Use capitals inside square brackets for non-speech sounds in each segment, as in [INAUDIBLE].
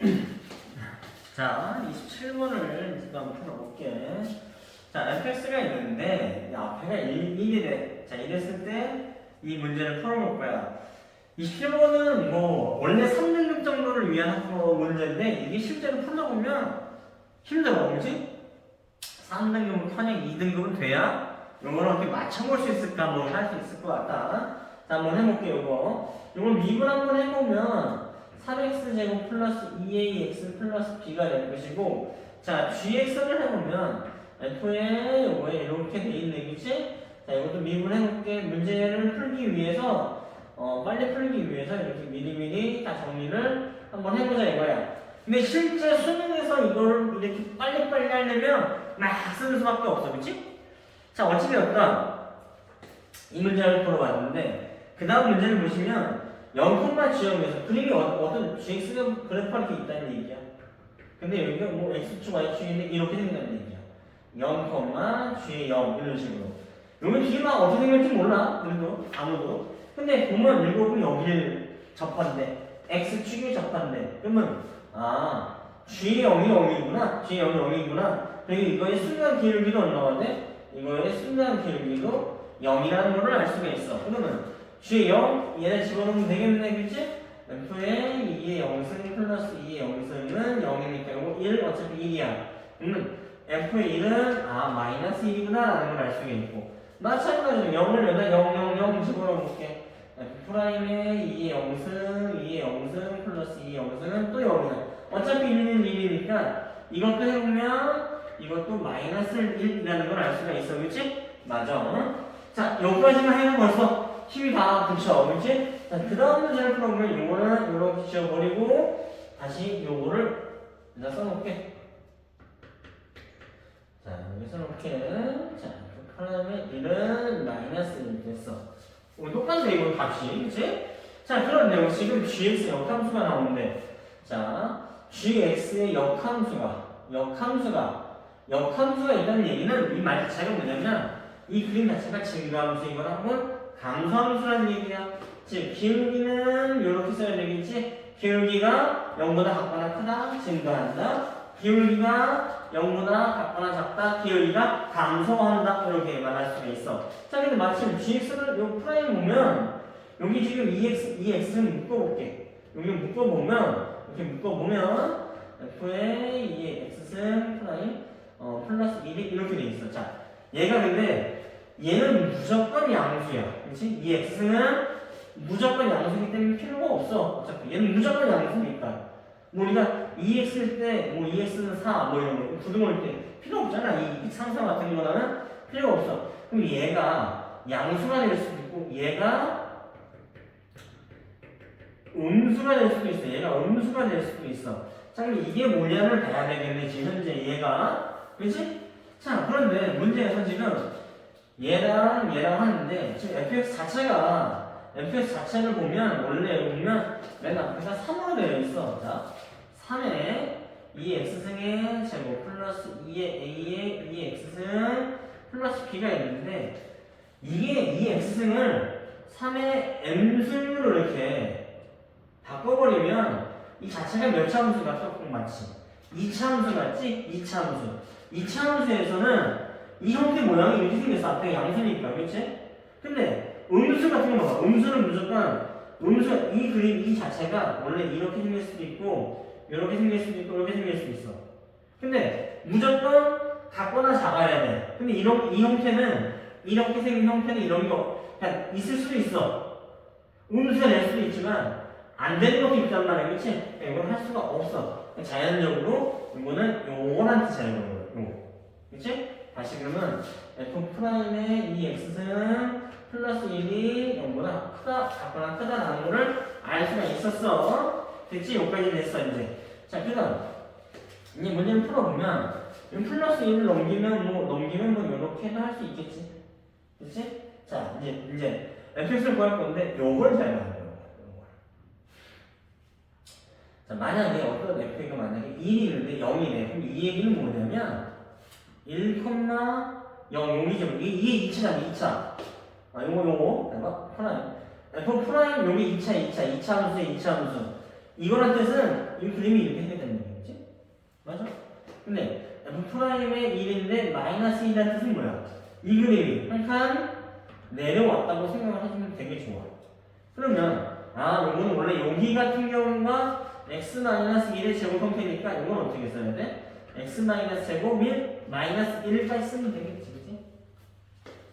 [CLEARS THROAT] 자, 27번을 일단 풀어볼게. 자, fx가 있는데, 이 앞에가 1, 1이래. 자, 이랬을 때 이 문제를 풀어볼 거야. 27번은 뭐, 원래 3등급 정도를 위한 문제인데, 이게 실제로 풀어보면 힘들어, 그지? 3등급은 커녕 2등급은 돼야 요거를 어떻게 맞춰볼 수 있을까, 뭐, 할 수 있을 것 같다. 자, 한번 해볼게, 요거. 요걸 미분 한번 해보면, 3x제곱 플러스 2ax 플러스 b가 될 것이고 자 gx를 해보면 f에 요거에 이렇게 돼 있네 그치? 자 이것도 미분 해볼게 문제를 풀기 위해서 어 빨리 풀기 위해서 이렇게 미리미리 다 정리를 한번 해보자 이거야 근데 실제 수능에서 이걸 이렇게 빨리빨리 하려면 막 쓰는 수밖에 없어 그치? 자 어찌되었다 이 문제를 풀어봤는데 그 다음 문제를 보시면 0, 지역에서 그림이 어, 어떤 GX가 그래프가 이렇게 있다는 얘기야. 근데 여기가 뭐 X축, Y축인데 이렇게 생긴다는 얘기야. 0, G 0 이런 식으로. 여기 뒤가 어떻게 생길지 몰라. 우리도 아무도. 근데 보면 일곱은 여기를 접한대. X축이 접한대. 그러면 아 G 0이 0이구나. G 0이 0이구나. 그리고 이거의 순간 기울기도 얼마가 돼? 이거의 순간 기울기도 0이라는 걸 알 수가 있어. 그러면 G의 0 얘네 집어넣으면 되겠네 그치? F의 2의 0승 플러스 2의 0승은 0이니까 이거 1 어차피 1이야 그러면 F의 1은 아 마이너스 1이구나 라는 걸 알 수가 있고 마찬가지로 0을 여기다 0 0 0 집어넣어 볼게 F 프라임의 2의 0승 2의 0승 플러스 2의 0승은 또 0이야 어차피 1은 1이니까 이것도 해보면 이것도 마이너스 1이라는 걸 알 수가 있어 그치? 맞아 어? 자 여기까지만 해도 벌써 힘이 다 붙여, 그렇지? 자, 그 다음 문제를 풀어보면 요거는 요렇게 지워버리고 다시 요거를 여기다 써놓게. 자, 여기 써놓게. 자, 그 다음에 1은 마이너스 1 됐어. 우리 똑같네, 이거 값이, 그렇지? 자, 그런데 지금 gx의 역함수가 나오는데 자, gx의 역함수가 역함수가 역함수가 있다는 얘기는 이 말 자체가 뭐냐면 이 그림 자체가 증가함수이거나 혹은 감소함수라는 얘기야. 즉 기울기는 이렇게 써야 되겠지. 기울기가 0보다 작거나 크다 증가한다. 기울기가 0보다 작거나 작다. 기울기가 감소한다. 이렇게 말할 수가 있어. 자 근데 마침 gx를 요 프라임 보면 여기 지금 2x, 2x는 묶어볼게. 여기 묶어보면 이렇게 묶어보면 f의 2의 x승 프라임 어, 플러스 1이 이렇게 돼 있어. 자 얘가 근데 얘는 무조건 양수야. 그렇지? 이 x는 무조건 양수이기 때문에 필요가 없어. 어차피 얘는 무조건 양수니까. 뭐 우리가 2x일 때, 뭐 2x는 4, 뭐 이런 거, 부등호일 때 필요 없잖아. 이 상상 같은 거는 필요 없어. 그럼 얘가 양수가 될 수도 있고, 얘가 음수가 될 수도 있어. 얘가 음수가 될 수도 있어. 자, 그럼 이게 뭐냐를 봐야 되겠네. 지금 현재 얘가. 그렇지? 자, 그런데 문제에서 지금 얘랑 얘랑 하는데 지금 fx 자체가 fx 자체를 보면 원래 보면 맨 앞에가 3으로 되어 있어. 자, 3에 2x승의 제곱 플러스 2의 a의 2x승 플러스 b가 있는데 이게 2x승을 3의 m승으로 이렇게 바꿔버리면 이 자체가 몇 차함수가 조금 맞지? 2차함수 맞지? 2차함수. 2차함수에서는 이 형태 모양이 이렇게 생겼어. 앞에 양수니까, 그치? 근데 음수 같은 거 봐봐. 음수는 무조건 음수 이 그림 이 자체가 원래 이렇게 생길 수도 있고 이렇게 생길 수도 있고 이렇게 생길 수도 있어. 근데 무조건 같거나 작아야 돼. 근데 이런 이 형태는 이렇게 생긴 형태는 이런 거 그냥 있을 수도 있어. 음수가 될 수도 있지만 안 되는 것도 있단 말이야, 그치? 이건 할 수가 없어. 자연적으로 이거는 요거란 뜻이야, 이거는. 요거. 그치? 다시 그러면 f 프라임의 이 x승 플러스 1이 0보다 크다, 작거나 크다라는 거를 알 수가 있었어. 됐지? 여기까지 됐어, 이제. 자, 그 다음. 이제 문제를 풀어보면, 이 플러스 1을 넘기면 뭐, 넘기면 뭐, 이렇게 해도 할 수 있겠지? 그치? 자, 이제, 이제, fx를 구할 건데, 요걸 잘 봐야 돼요. 자, 만약에 어떤 f가 만약에 1이 있는데 0이네. 그럼 이 얘기는 뭐냐면, 1, 0, 0이죠. 이게, 이게 2차잖아, 2차. 아, 요거, 요거. 내가 프라임. F 프라임, 요게 2차, 2차, 2차 함수의 2차 함수. 이거란 뜻은 이 그림이 이렇게 맞아? 근데 F 프라임의 1인데 마이너스 1이라는 뜻은 뭐야? 이 그림이 한 칸 내려왔다고 생각을 해주면 되게 좋아. 그러면 아 요거는 원래 여기 같은 경우가 x 마이너스 1의 제곱 형태니까 이건 어떻게 써야 돼? X 마이너스 제곱 1 마이너스 1까지 쓰면 되겠지, 그치?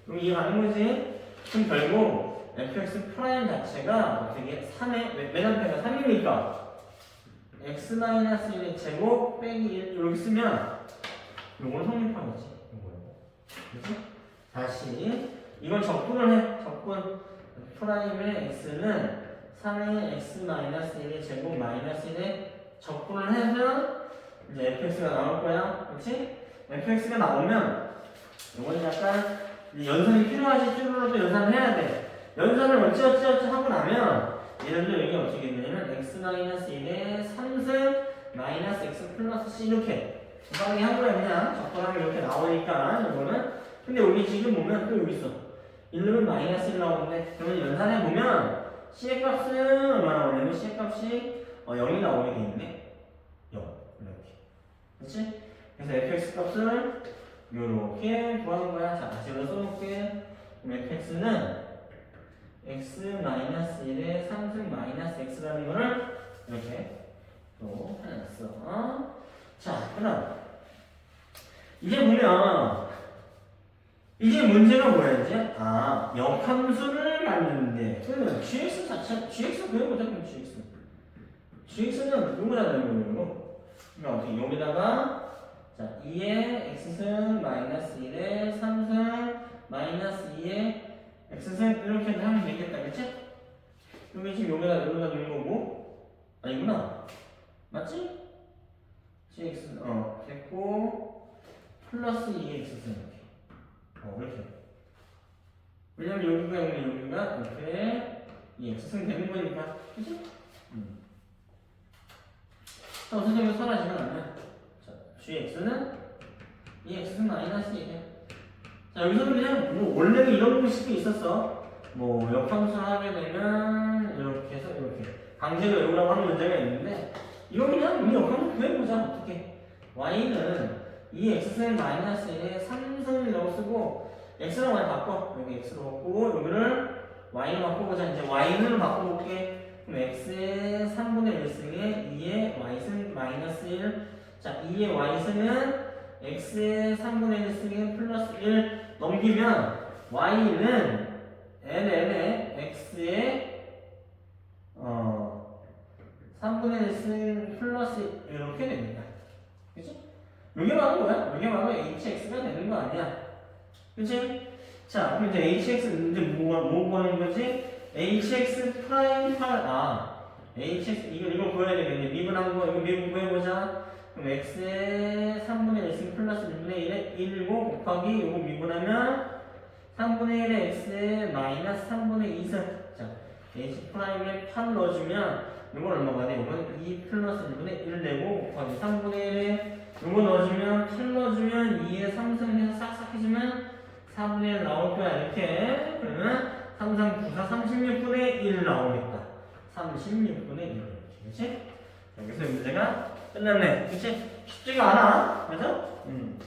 그럼 이해 가는 거지? 그럼 결국 fx 프라임 자체가 어떻게 3의 왜- 매단표가 3이니까 x 마이너스 1의 제곱 빼기 1 이렇게 쓰면 요거는 성립하겠지, 이거요. 그치? 다시 이건 적분을 해. 적분 프라임의 x는 3의 x 마이너스 1의 제곱 마이너스 1에 적분을 해서 이제 fx가 나올 거야. 그렇지? fx가 나오면 이건 약간 연산이 필요하지 쭈루루도 연산을 해야 돼. 연산을 어찌어찌어찌 하고 나면 예를 들어 여기 어떻게 되냐면 x 마이너스 1에 3승 마이너스 x 플러스 c 이렇게 적당히 한 거야 그냥 적당하게 이렇게 나오니까 이거는 근데 여기 지금 보면 또 여기 있어 1은 마이너스 1 나오는데 그러면 연산해 보면 C의 값은 얼마 나오냐면 C의 값이 어, 0이 나오게 돼 있네 0 이렇게 그렇지? 그래서 fx 값을 이렇게 구하는 거야. 자 다시 여기다 써놓을게. 그럼 fx는 x 마이너스 1에 3승 마이너스 x라는 거를 이렇게 또 해놨어. 자 그럼 이제 보면 이제 뭐야 이제? 아 역함수를 갖는데. 그러면 gx 자체 gx 구해보자 그럼 gx. gx는 누구잖아요 이거 그러니까 어떻게 여기다가 자 2의 x승 마이너스 1의 3승 마이너스 2의 x승 이렇게 하면 되겠다 그치? 여기 지금 여기다 여기다 놓은 거고 아니구나 맞지? gx 어 됐고 플러스 2의 x승 이렇게 어, 이렇게. 왜냐면 여기가 여기 여기가 이렇게 이 x승 되는 거니까. 그치? 음. 자, 선생님이 사라지면 안 돼. 자, gx는 이 x승 마이너스 1이야. 자, 여기서는 그냥 뭐 원래는 이런 공식이 있었어. 뭐 역함수 하게 되면 이렇게 해서 이렇게 강제로 외우라고 하는 문제가 있는데 이거 그냥 우리 역함수 구해보자 어떻게 y는 이 x승 마이너스 1에 3승이라고 쓰고 x랑 y 바꿔 여기 x로 바꾸고 여기를 y로 바꿔보자 이제 y는 바꿔볼게 x의 3분의 1승에 2의 y승 마이너스 1 자 2의 y승은 x의 3분의 1승에 플러스 1 넘기면 y는 ln의 x의 어 3분의 1승 플러스 이렇게 됩니다 그치? 이게 바로 뭐야? 이게 바로 hx가 되는 거 아니야? 그치? 자, 그럼 이제 hx 이제 뭐가 뭐 구하는 거지? Hx 프라임 8 아, hx 이거 이거 구해야 되겠네. 미분한 거 이거 미분 구해보자. 그럼 x의 3분의 1승 플러스 1분의 1에 1고 곱하기 이거 미분하면 3분의 1에 x 마이너스 3분의 2승. 자, h 프라임에 8 넣어주면 이건 얼마가 돼? 이건 2 플러스 1분의 1 내고 곱하기 3분의 1에 이거 넣어주면 8 넣어주면 2에 3승 해서 싹싹 해주면 4분의 1 나올 거야 이렇게 그러면 3, 3, 9, 4, 36분의 1 나오겠다 36분의 1 이렇게 그치? 여기서 문제가 끝났네 그치? 쉽지가 않아 그죠? 음.